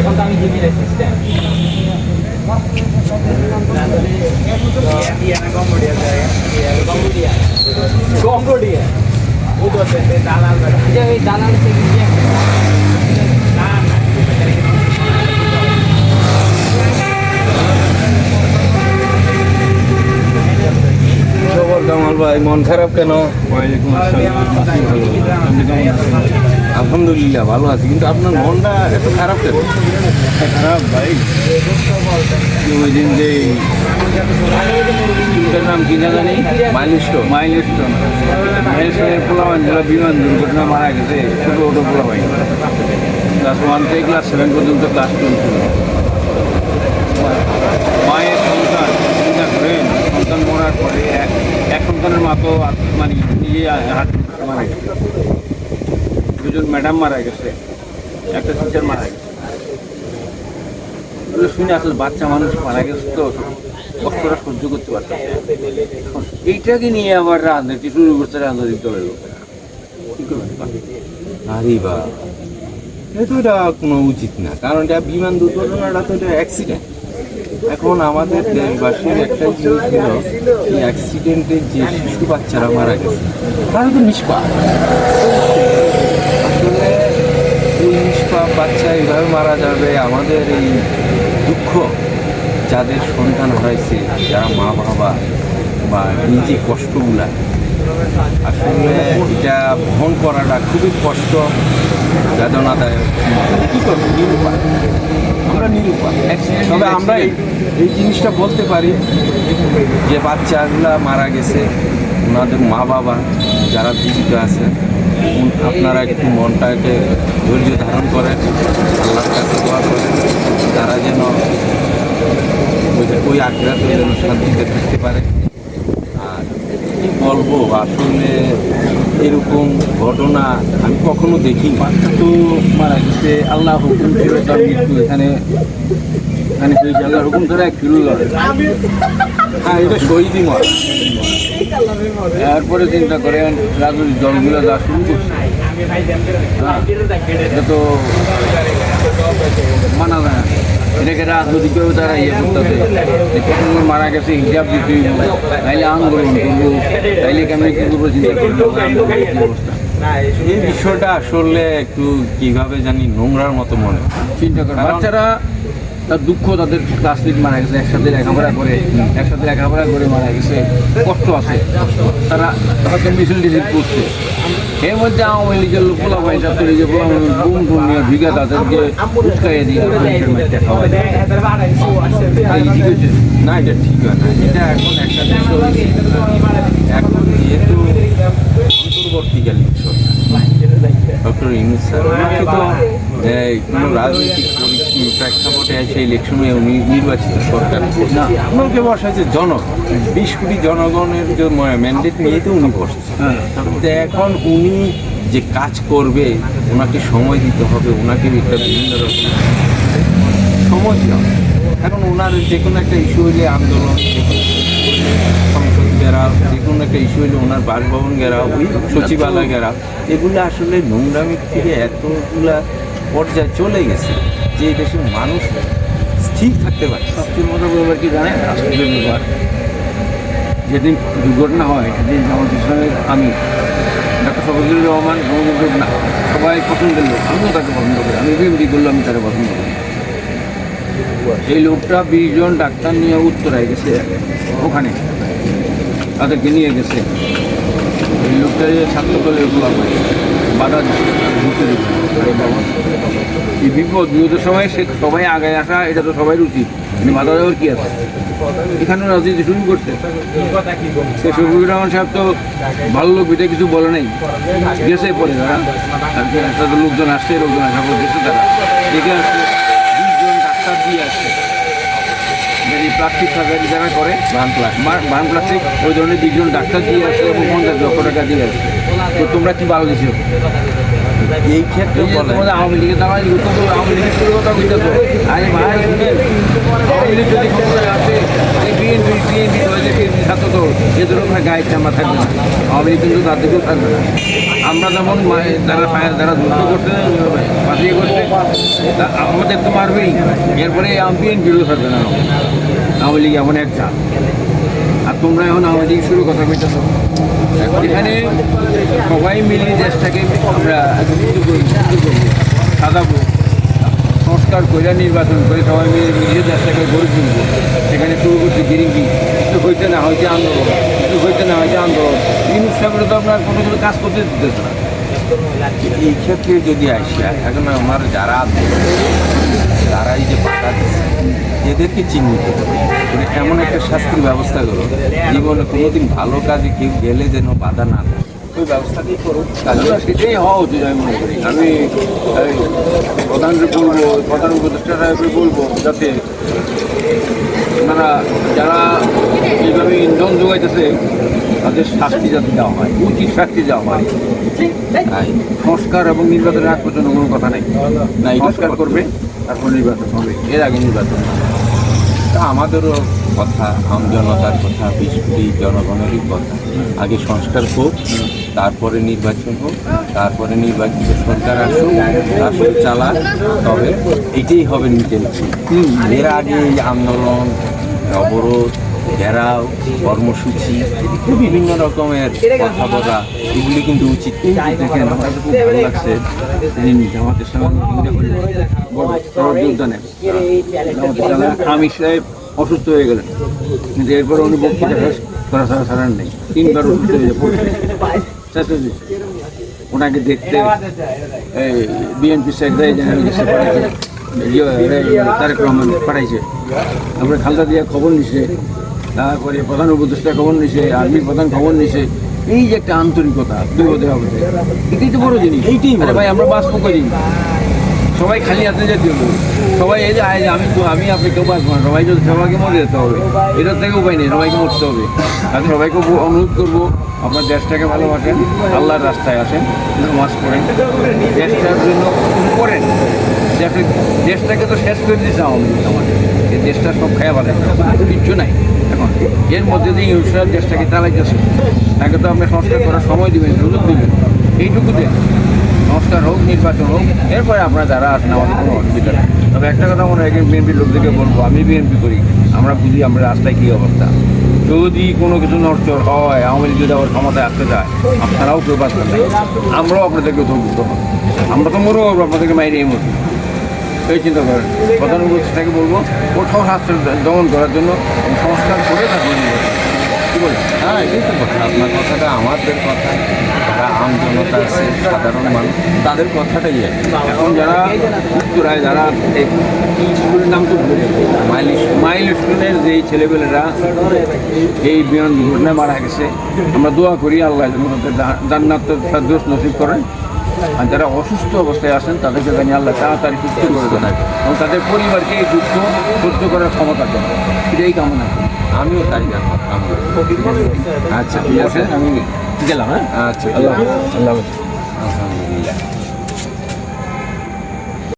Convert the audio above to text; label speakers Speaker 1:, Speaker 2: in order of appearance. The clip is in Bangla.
Speaker 1: এখন তো আমি জিমির অ্যাসিস্ট্যান্ট কম্বোডিয়া দালাল না
Speaker 2: খবর কামাল ভাই মন খারাপ আলহামদুলিল্লাহ ভালো আছি। কিন্তু আপনার মনটা এত খারাপ কেন?
Speaker 3: খারাপ ভাই। ওই দিন যে স্কুলটার নাম কি না জানি?
Speaker 2: মাইলিষ্ট
Speaker 3: মাইল স্টোন মাইল স্টোনের পোলাবানগুলো বিমান দুর্ঘটনা মারা গেছে ছোটো ছোটো পোলাবাই ক্লাস ওয়ান থেকে ক্লাস সেভেন পর্যন্ত ক্লাস চলছিল মায়ের সন্তান চিন্তা করেন সন্তান মরার পরে এক এক সন্তানের মা তো আত- মানে নিজে হাত মারা গেছে দুজন ম্যাডাম মারা গেছে, একটা টিচার মারা গেছে। শুনে আসলে বাচ্চা মানুষ মারা গেছে তো, কষ্টটা সহ্য করতে পারছে না। এইটাকে নিয়ে আবার রাজনীতি শুরু করছে রাজনৈতিক দলের লোকেরা। কি
Speaker 2: বা এটা এটা কোনো উচিত না, কারণ এটা বিমান দুর্ঘটনাটা তো এটা অ্যাক্সিডেন্ট এখন আমাদের দেশবাসীর একটা জিনিস হলো, এই অ্যাক্সিডেন্টে যে শিশু বাচ্চারা মারা গেছে, তারা তো নিষ্পাপ। এই নিষ্পাপ বাচ্চা এইভাবে মারা যাবে আমাদের এই দুঃখ যাদের সন্তান হয়েছে যারা মা বাবা বা নিজে কষ্টগুলা। আসলে এটা বহন করাটা খুবই কষ্ট বেদনাদায়ক কী করব নিরুপায়। আমরা নিরুপায়। তবে আমরা এই জিনিসটা বলতে পারি যে বাচ্চাগুলা মারা গেছে ওনাদের মা বাবা যারা জীবিত আছে আপনারা একটু মনটাকে ধৈর্য ধারণ করেন, আল্লাহর কাছে দোয়া করেন তারা যেন ওই- আগ্রাতে যেন শান্তিতে থাকতে পারে। আর বলব, আসলে এরকম ঘটনা আমি কখনো দেখিনি।
Speaker 3: তো মারা গেছে আল্লাহ হুকুম ছিল তার মৃত্যু এখানে এখানে আল্লাহ হুকুম ছাড়া এক কিলো
Speaker 2: হ্যাঁ এটা শহীদই মত
Speaker 3: এরপরে চিন্তা করেন রাজনৈতিক দলগুলো যা শুরু করছে হ্যাঁ, এটা তো মানা যায় না। এটাকে রাজনৈতিকভাবে তারা ইয়ে করতেছে যে মারা গেছে হিসাব দিতে তাইলে আন্দোলন করব তাইলে কেমনি কি করব চিন্তা করব অবস্থা
Speaker 2: এই বিষয়টা আসলে একটু কীভাবে জানি নোংরার মতো মনে হয়।
Speaker 3: চিন্তা করে বাচ্চারা তার দুঃখ তাদের ক্লাসমেট মারা গেছে, একসাথে লেখাপড়া করে, একসাথে লেখাপড়া করে মারা গেছে, কষ্ট আছে। তারা হয়তো মিছিল টিছিল করছে। এর মধ্যে আওয়ামী লীগের পোলা ভাই ছাত্র লীগের পোলা বুম টুম নিয়ে ভিগা তাদেরকে উস্কাইয়ে দিয়ে
Speaker 2: না, এটা ঠিক হয় না। এটা এখন একটা এখন যেহেতু অন্তর্বর্তীকালীন ডক্টর ইউনুস স্যার ওনাকে তো কোনো রাজনৈতিক প্রেক্ষাপটে সেই ইলেকশনে উনি নির্বাচিত সরকার না ওনাকে বসাইছে জনগণ বিশ কোটি জনগণের যে ম্যান্ডেট নিয়ে তো উনি বসছে।
Speaker 3: হ্যাঁ।
Speaker 2: তো এখন উনি যে কাজ করবে ওনাকে সময় দিতে হবে ওনাকে একটা বিভিন্ন রকম সময় দিতে হবে। এখন ওনার যে কোনো একটা ইস্যু হইলে আন্দোলন সংসদ ঘেরাও যে কোনো একটা ইস্যু হইলে ওনার বাসভবন ঘেরাও ওই সচিবালয় ঘেরাও এগুলো আসলে নোংরামির থেকে এতগুলা পর্যায়ে চলে গেছে। যে দেশের মানুষ স্থির থাকতে পারে।
Speaker 3: সবচেয়ে মজা ব্যাপার কি জানেন? ব্যাপার যেদিন দুর্ঘটনা হয়, সেদিন আমার ইসলামের আমি, ডাক্তার শফিকুর রহমান সমুদ্র না, সবাই পছন্দের লোক। আমিও তাকে পছন্দ করি। আমি বিএমডি করলে আমি তাকে পছন্দ করি। এই লোকটা বিশ জন ডাক্তার নিয়ে উত্তরায় গেছে, ওখানে। তাদেরকে নিয়ে গেছে। এই লোকটা যে ছাত্র দলের গোলাপ বাধা ঢুকতে এই বিপদ বিপদের সময় সে সবাই আগে আসা, এটা তো সবাই উচিত। মানে বাধা দেওয়ার কি আছে? এখানে রাজনীতি শুরু করছে। সে শফিকুর রহমান সাহেব তো ভালো লোক, এটা কিছু বলে নাই। গেছে পরে তারা। তাদের লোকজন আসছে, লোকজন আসা পর গেছে তারা। দেখে আসছে বিশজন ডাক্তার দিয়ে আসছে। যদি প্লাস্টিক সার্জারি যারা করে
Speaker 2: বান
Speaker 3: প্লাস্টিক। ওই ধরনের বিশজন ডাক্তার দিয়ে আসে এবং পঞ্চাশ লক্ষ টাকা দিয়ে আসে। তো তোমরা কি ভালো দিছো?
Speaker 2: এই ক্ষেত্রে
Speaker 3: আওয়ামী লীগের দাঁড়ায় আওয়ামী লীগের শুরু কথা বুঝতে আরে ভাই শুনেন আওয়ামী লীগ যদি ক্ষমতায় আসে এই বিএনপি বিএনপি হয়েছে বিএনপি ছাত্র তো এদের ওখানে গায়ে চামড়া থাকবে না। আওয়ামী কিন্তু তাদেরকেও থাকবে না। আমরা যেমন মা- যারা ফায়ার যারা যুদ্ধ করতে ফাঁসিয়ে করছে তা আমাদের তো মারবেই। এরপরে বিএনপিরও থাকবে না। আওয়ামী লীগ এমন একটা আর তোমরা এখন আওয়ামী লীগ শুরু কথা বলতেছ এখানে সবাই মিলে দেশটাকে আমরা সাজাবো। সংস্কার করে নির্বাচন করে, সবাই মিলে মিলিয়ে দেশটাকে গড়ে তুলব সেখানে শুরু করছে গিরিঙ্গি। কিছু হইতে না হইতে আন্দোলন কিছু হইতে না হইতে আন্দোলন। সাহেবের তো আপনার কোনো কিছু কাজ করতে দিতেছে না।
Speaker 2: এই ক্ষেত্রে যদি আসিয়া, এখন আমার যারা এই যে বাধা দিচ্ছে এদেরকে চিহ্নিত করে। মানে এমন একটা শাস্তির ব্যবস্থা করো, জীবনে কোনোদিন ভালো কাজে কেউ গেলে যেন বাধা না দেয়। ওই ব্যবস্থাটাই করুক কাজে
Speaker 3: আসলে সেটাই হওয়া উচিত আমি মনে করি। আমি প্রধানকে বলব প্রধান উপদেষ্টা সাহেবকে বলব যাতে ওনারা যারা এইভাবে ইন্ধন যোগাইতেছে তাদের শাস্তি যাতে দেওয়া হয় উচিত শাস্তি দেওয়া হয়।
Speaker 2: তাই
Speaker 3: সংস্কার এবং নির্বাচনের আগ পর্যন্ত কোনো কথা নেই।
Speaker 2: না,
Speaker 3: সংস্কার করবে তারপর নির্বাচন হবে। এর আগে নির্বাচন হবে।
Speaker 2: তা আমাদেরও কথা আম জনতার কথা বিশ কোটি জনগণেরই কথা। আগে সংস্কার হোক তারপরে নির্বাচন হোক, তারপরে নির্বাচিত সরকার আসুক রাষ্ট্র চালাক, তবে এটাই হবে নিজের এর আগে এই আন্দোলন, অবরোধ, ঘেরাও, কর্মসূচি, বিভিন্ন রকমের কথা বলা, এগুলি কিন্তু উচিত।
Speaker 3: দেখেন, আমার খুব ভালো লাগছে সেদিন জামাত ইসলামের মিটিংটা করে। বড় বড় যোগদানে। জামাত ইসলামের আমির সাহেব অসুস্থ হয়ে গেলেন। কিন্তু এরপরে উনি বক্তৃতা করা ছাড়া ছাড়ার নেই। তিনবার অসুস্থ হয়ে পড়ছে গেছে। ওনাকে দেখতে এই বিএনপি সেক্রেটারি জেনারেল কাছে পাঠাইছে। ইয়ে, তারেক রহমান পাঠাইছে। তারপরে খালদা দিয়া খবর নিছে। তারপরে প্রধান উপদেষ্টা খবর নিছে আর্মির প্রধান খবর নিছে। এই যে একটা আন্তরিকতা বিপদে হবে এটাই তো বড় জিনিস।
Speaker 2: এইটাই
Speaker 3: ভাই আমরা বাঁচবো করি সবাই খালি হাতে যেতে হবে। সবাই এই যে আয় আমি তো আমি আপনি কেউ বাঁচবো না। সবাই যদি সবাইকে মরে যেতে হবে এটার থেকে উপায় নেই। সবাইকে মরতে হবে। তাতে সবাইকে অনুরোধ করব। আপনার দেশটাকে ভালোবাসেন, আল্লাহর রাস্তায় আসেন, নামাজ পড়েন। দেশটার জন্য করেন। দেশে দেশটাকে তো শেষ করে দিয়েছে আওয়ামী আমাদের এই দেশটা সব খেয়ে পারে কিচ্ছু নাই এখন। এর মধ্যে দিয়ে ইউসরাত দেশটাকে চালাইতেছে। তাকে তো আপনি সংস্কার করার সময় দিবেন, সুযোগ দিবেন। এইটুকু দেন। সংস্কার হোক, নির্বাচন হোক, এরপরে আপনারা যারা আসেন আমাদের কোনো অসুবিধা নেই। তবে একটা কথা মনে হয় বিএনপির লোকদেরকে বলব, আমি বিএনপি করি। আমরা বুঝি আমরা রাস্তায় কী অবস্থা। যদি কোনো কিছু নড়চড় হয়, আওয়ামী লীগ যদি আবার ক্ষমতায় আসতে চায়, আপনারাও কেউ পাচ্ছেন না। আমরাও আপনাদেরকে ধরবো। হব আমরা তো মরবো আপনাদেরকে মাইরে এই মরবো। এই চিন্তা করেন। প্রধান উপদেষ্টাকে বলব কোথাও স্বাস্থ্য দমন করার জন্য সংস্কার করে থাকব। কি বলেন?
Speaker 2: হ্যাঁ এটাই তো কথা। আপনার কথাটা আমাদের কথা। আম জনতা আছে সাধারণ মানুষ তাদের কথাটাই
Speaker 3: এখন যারা উত্তরায় যারা এই স্কুলের নাম তো ভুলে গেছি। মাইল স্কুলের যেই ছেলেপেলেরা এই বিমান দুর্ঘটনায় মারা গেছে আমরা দোয়া করি আল্লাহ যেন তাদের জা- জান্নাত দোষ নসিব করেন আর যারা অসুস্থ অবস্থায় আছেন তাদেরকে জানি আল্লাহ তাড়াতাড়ি সুস্থ করে দেন। এবং তাদের পরিবারকে এই দুঃখ সহ্য করার ক্ষমতা দেন। এটাই কামনা করি।
Speaker 2: আমিও তাই জানব আচ্ছা ঠিক আছে।
Speaker 3: আমি গেলাম হ্যাঁ
Speaker 2: আচ্ছা
Speaker 3: আল্লাহ। আল্লাহ
Speaker 2: আলহামদুলিল্লাহ